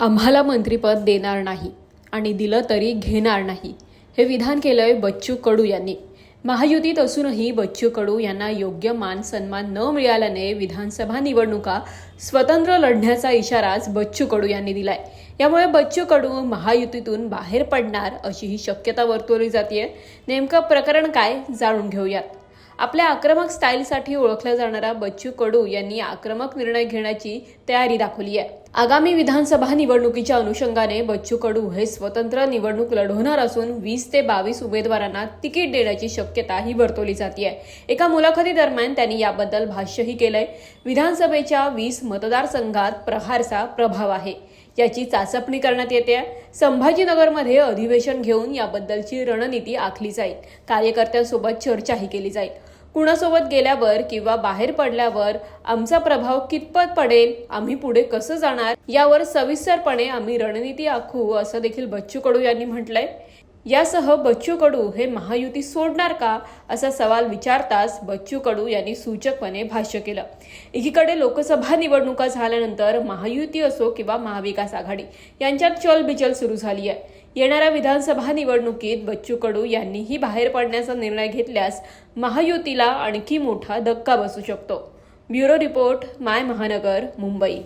आम्हाला मंत्रिपद देणार नाही आणि दिलं तरी घेणार नाही. हे विधान केलं आहे बच्चू कडू यांनी. महायुतीत असूनही बच्चू कडू यांना योग्य मान सन्मान न मिळाल्याने विधानसभा निवडणुका स्वतंत्र लढण्याचा इशाराच बच्चू कडू यांनी दिलाय. यामुळे बच्चू कडू महायुतीतून बाहेर पडणार अशी ही शक्यता वर्तवली जाते नेमकं प्रकरण काय जाणून घेऊयात. आपल्या आक्रमक स्टाईलसाठी ओळखला जाणारा बच्चू कडू यांनी आक्रमक निर्णय घेण्याची तयारी दाखवली आहे आगामी विधानसभा निवडणुकीच्या अनुषंगाने बच्चू कडू हे स्वतंत्र निवडणूक लढवणार असून वीस ते बावीस उमेदवारांना तिकीट देण्याची शक्यता ही वर्तवली जाते एका मुलाखतीदरम्यान त्यांनी याबद्दल भाष्यही केलंय. विधानसभेच्या वीस मतदारसंघात प्रहारचा प्रभाव आहे. याची चाचपणी करण्यात येते. संभाजीनगरमध्ये अधिवेशन घेऊन याबद्दलची रणनीती आखली जाईल. कार्यकर्त्यांसोबत चर्चाही केली जाईल. कुणासोबत गेल्यावर किंवा बाहेर पडल्यावर आमचा प्रभाव कितपत पडेल आम्ही पुढे कसं जाणार यावर सविस्तरपणे आम्ही रणनीती आखू असं देखील बच्चू कडू यांनी म्हटलंय. यासह बच्चू कडू हे महायुती सोडणार का असा सवाल विचारताच बच्चू कडू यांनी सूचकपणे भाष्य केलं. एकीकडे लोकसभा निवडणुका झाल्यानंतर महायुती असो किंवा महाविकास आघाडी यांच्यात चलबिचल सुरू झाली आहे येणाऱ्या विधानसभा निवडणुकीत बच्चू कडू यांनीही बाहेर पडण्याचा निर्णय घेतल्यास महायुतीला आणखी मोठा धक्का बसू शकतो. ब्युरो रिपोर्ट माय महानगर मुंबई.